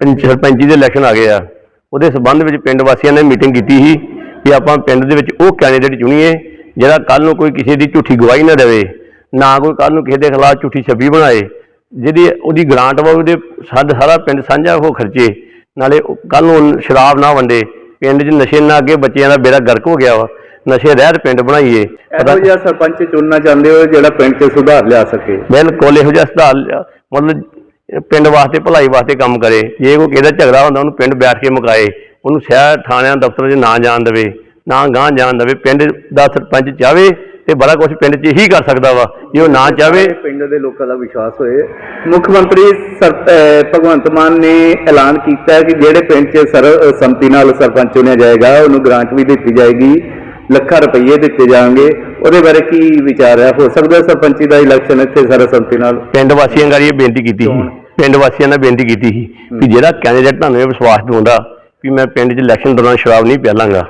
ਪੰਚ ਸਰਪੰਚੀ ਦੇ ਇਲੈਕਸ਼ਨ ਆ ਗਏ ਆ। ਉਹਦੇ ਸਬੰਧ ਵਿੱਚ ਪਿੰਡ ਵਾਸੀਆਂ ਨੇ ਮੀਟਿੰਗ ਕੀਤੀ ਸੀ ਕਿ ਆਪਾਂ ਪਿੰਡ ਦੇ ਵਿੱਚ ਉਹ ਕੈਂਡੀਡੇਟ ਚੁਣੀਏ ਜਿਹੜਾ ਕੱਲ ਨੂੰ ਕੋਈ ਕਿਸੇ ਦੀ ਝੂਠੀ ਗਵਾਹੀ ਨਾ ਦੇਵੇ ਨਾ ਕੋਈ ਕੱਲ ਨੂੰ ਕਿਸੇ ਦੇ ਖਿਲਾਫ ਝੂਠੀ ਛੱਬੀ ਬਣਾਏ ਜਿਹਦੀ ਉਹਦੀ ਗ੍ਰਾਂਟ ਵਾ ਉਹਦੇ ਸਾਡਾ ਸਾਰਾ ਪਿੰਡ ਸਾਂਝਾ ਉਹ ਖਰਚੇ ਨਾਲੇ ਕੱਲ ਨੂੰ ਸ਼ਰਾਬ ਨਾ ਵੰਡੇ ਪਿੰਡ 'ਚ ਨਸ਼ੇ ਨਾ ਅੱਗੇ ਬੱਚਿਆਂ ਦਾ ਬੇੜਾ ਗਰਕ ਹੋ ਗਿਆ ਵਾ ਨਸ਼ੇ ਰਹਿਤ ਪਿੰਡ ਬਣਾਈਏ। ਇਹੋ ਜਿਹਾ ਸਰਪੰਚ ਚੁਣਨਾ ਚਾਹੁੰਦੇ ਹੋ ਜਿਹੜਾ ਪਿੰਡ 'ਚ ਸੁਧਾਰ ਲਿਆ ਸਕੇ? ਬਿਲਕੁਲ ਇਹੋ ਜਿਹਾ ਸੁਧਾਰ ਲਿਆ- ਮਤਲਬ ਪਿੰਡ ਵਾਸਤੇ ਭਲਾਈ ਵਾਸਤੇ ਕੰਮ ਕਰੇ। ਜੇ ਕੋਈ ਕਿਸੇ ਦਾ ਝਗੜਾ ਹੁੰਦਾ ਉਹਨੂੰ ਪਿੰਡ ਬੈਠ ਕੇ ਮੁਕਾਏ। ਉਹਨੂੰ ਸ਼ਹਿਰ ਥਾਣਿਆਂ ਦਫ਼ਤਰਾਂ 'ਚ ਨਾ ਜਾਣ ਦੇਵੇ ਨਾ ਗਾਂ ਜਾਣ ਦੇਵੇ ਪਿੰਡ ਦਾ ਸਰਪੰਚ ਚਾਵੇ ਤੇ ਬੜਾ ਕੁਝ ਪਿੰਡ 'ਚ ਹੀ ਕਰ ਸਕਦਾ ਵਾ ਜੇ ਉਹ ਨਾ ਚਾਵੇ। ਪਿੰਡ ਦੇ ਲੋਕਾਂ ਦਾ ਵਿਸ਼ਵਾਸ ਹੋਏ। ਮੁੱਖ ਮੰਤਰੀ ਭਗਵੰਤ ਮਾਨ ਨੇ ਐਲਾਨ ਕੀਤਾ ਹੈ ਕਿ ਜਿਹੜੇ ਪਿੰਡ 'ਚ ਸਰ ਸੰਮਤੀ ਨਾਲ ਸਰਪੰਚ ਚੁਣਿਆ ਜਾਏਗਾ ਉਹਨੂੰ ਗ੍ਰਾਂਟ ਵੀ ਦਿੱਤੀ ਜਾਏਗੀ ਲੱਖਾਂ ਰੁਪਏ ਦਿੱਤੇ ਜਾਣਗੇ। ਉਹਦੇ ਬਾਰੇ ਕੀ ਵਿਚਾਰ ਹੈ? ਹੋ ਸਕਦਾ ਸਰਪੰਚੀ ਦਾ ਇਲੈਕਸ਼ਨ ਇੱਥੇ ਸਰਬਸੰਮਤੀ ਨਾਲ। ਪਿੰਡ ਵਾਸੀਆਂ ਗਾਰੀ ਇਹ ਬੇਨਤੀ ਕੀਤੀ ਸੀ। ਪਿੰਡ ਵਾਸੀਆਂ ਨੇ ਬੇਨਤੀ ਕੀਤੀ ਸੀ ਕਿ ਜਿਹੜਾ ਕੈਂਡੀਡੇਟ ਤੁਹਾਨੂੰ ਇਹ ਵਿਸ਼ਵਾਸ ਦਿਵਾਉਂਦਾ ਵੀ ਮੈਂ ਪਿੰਡ 'ਚ ਇਲੈਕਸ਼ਨ ਦੌਰਾਨ ਸ਼ਰਾਬ ਨਹੀਂ ਪਿਆਲਾਂਗਾ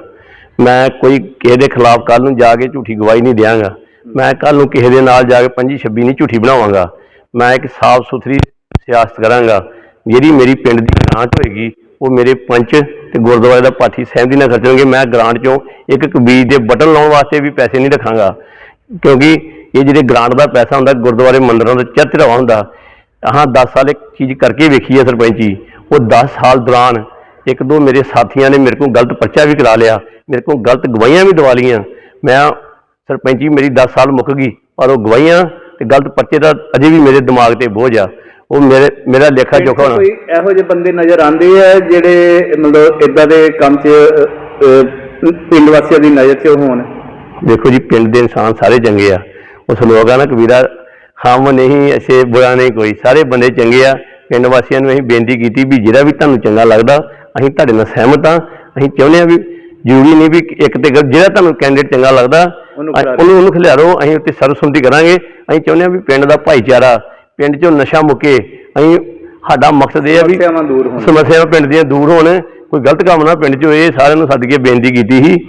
ਮੈਂ ਕੋਈ ਕਿਸੇ ਦੇ ਖਿਲਾਫ ਕੱਲ ਨੂੰ ਜਾ ਕੇ ਝੂਠੀ ਗਵਾਹੀ ਨਹੀਂ ਦਿਆਂਗਾ ਮੈਂ ਕੱਲ ਨੂੰ ਕਿਸੇ ਦੇ ਨਾਲ ਜਾ ਕੇ 25 26 ਨਹੀਂ ਝੂਠੀ ਬਣਾਵਾਂਗਾ ਮੈਂ ਇੱਕ ਸਾਫ਼ ਸੁਥਰੀ ਸਿਆਸਤ ਕਰਾਂਗਾ ਜਿਹੜੀ ਮੇਰੀ ਪਿੰਡ ਦੀ ਗ੍ਰਾਂਟ ਹੋਏਗੀ ਉਹ ਮੇਰੇ ਪੰਚ ਤੇ ਗੁਰਦੁਆਰੇ ਦਾ ਪਾਠੀ ਸਹਿਮਤੀ ਨਾਲ ਖਰਚਣਗੇ ਮੈਂ ਗ੍ਰਾਂਟ ਚੋਂ ਇੱਕ ਇੱਕ ਬੀਜ ਦੇ ਬਟਨ ਲਾਉਣ ਵਾਸਤੇ ਵੀ ਪੈਸੇ ਨਹੀਂ ਰੱਖਾਂਗਾ ਕਿਉਂਕਿ ਇਹ ਜਿਹੜੇ ਗ੍ਰਾਂਟ ਦਾ ਪੈਸਾ ਹੁੰਦਾ ਗੁਰਦੁਆਰੇ ਮੰਦਿਰਾਂ ਦਾ ਚਰਚ ਰਵਾ ਹੁੰਦਾ ਹਾਂ 10 ਸਾਲ ਇੱਕ ਚੀਜ਼ ਕਰਕੇ ਵੇਖੀ ਹੈ ਸਰਪੰਚੀ ਉਹ 10 ਸਾਲ ਦੌਰਾਨ ਇੱਕ ਦੋ ਮੇਰੇ ਸਾਥੀਆਂ ਨੇ ਮੇਰੇ ਕੋਲ ਗਲਤ ਪਰਚਾ ਵੀ ਕਰਾ ਲਿਆ ਮੇਰੇ ਕੋਲ ਗਲਤ ਗਵਾਹੀਆਂ ਵੀ ਦਵਾ ਲਈਆਂ। ਮੈਂ ਸਰਪੰਚੀ ਮੇਰੀ 10 ਸਾਲ ਮੁੱਕ ਗਈ ਪਰ ਉਹ ਗਵਾਹੀਆਂ ਤੇ ਗਲਤ ਪਰਚੇ ਦਾ ਅਜੇ ਵੀ ਮੇਰੇ ਦਿਮਾਗ ਤੇ ਬੋਝ ਆ। ਉਹ ਮੇਰੇ ਮੇਰਾ ਲੇਖਾ ਜੋਖਾ ਹੋਣਾ। ਕੋਈ ਇਹੋ ਜਿਹੇ ਬੰਦੇ ਨਜ਼ਰ ਆਉਂਦੇ ਆ ਜਿਹੜੇ ਮਤਲਬ ਇਦਾਂ ਦੇ ਕੰਮ 'ਚ ਪਿੰਡ ਵਾਸੀਆਂ ਦੀ ਨਜ਼ਰ 'ਚ ਹੋਣ? ਦੇਖੋ ਜੀ ਪਿੰਡ ਦੇ ਇਨਸਾਨ ਸਾਰੇ ਚੰਗੇ ਆ। ਉਹ ਸਲੋਗਨ ਨਾ ਕਬੀਰਾ ਹਮ ਨਹੀਂ ਐਸੇ ਬੁਰਾ ਨਹੀਂ ਕੋਈ। ਸਾਰੇ ਬੰਦੇ ਚੰਗੇ ਆ। ਪਿੰਡ ਵਾਸੀਆਂ ਨੂੰ ਅਸੀਂ ਬੇਨਤੀ ਕੀਤੀ ਵੀ ਜਿਹੜਾ ਵੀ ਤੁਹਾਨੂੰ ਚੰਗਾ ਲੱਗਦਾ ਅਸੀਂ ਤੁਹਾਡੇ ਨਾਲ ਸਹਿਮਤ ਆ। ਅਸੀਂ ਚਾਹੁੰਦੇ ਆ ਵੀ ਜ਼ਰੂਰੀ ਨਹੀਂ ਵੀ ਇੱਕ ਤੇ ਗੱਲ- ਜਿਹੜਾ ਤੁਹਾਨੂੰ ਕੈਂਡੀਡੇਟ ਚੰਗਾ ਲੱਗਦਾ ਉਹਨੂੰ ਖਿਲਾਰੋ। ਉਹਨੂੰ ਉਹਨੂੰ ਖਿਲਾਰੋ ਅਸੀਂ ਉੱਤੇ ਸਰਬਸੰਮਤੀ ਕਰਾਂਗੇ। ਅਸੀਂ ਚਾਹੁੰਦੇ ਆ ਵੀ ਪਿੰਡ ਦਾ ਭਾਈਚਾਰਾ ਪਿੰਡ 'ਚੋਂ ਨਸ਼ਾ ਮੁੱਕੇ ਅਸੀਂ ਸਾਡਾ ਮਕਸਦ ਇਹ ਆ ਵੀ ਸਮੱਸਿਆਵਾਂ ਦੂਰ ਹੋਣ। ਸਮੱਸਿਆਵਾਂ ਪਿੰਡ ਦੀਆਂ ਦੂਰ ਹੋਣ। ਕੋਈ ਗਲਤ ਕੰਮ ਨਾ ਪਿੰਡ 'ਚ ਹੋਏ ਸਾਰਿਆਂ ਨੂੰ ਸੱਦ ਕੇ ਬੇਨਤੀ ਕੀਤੀ ਸੀ।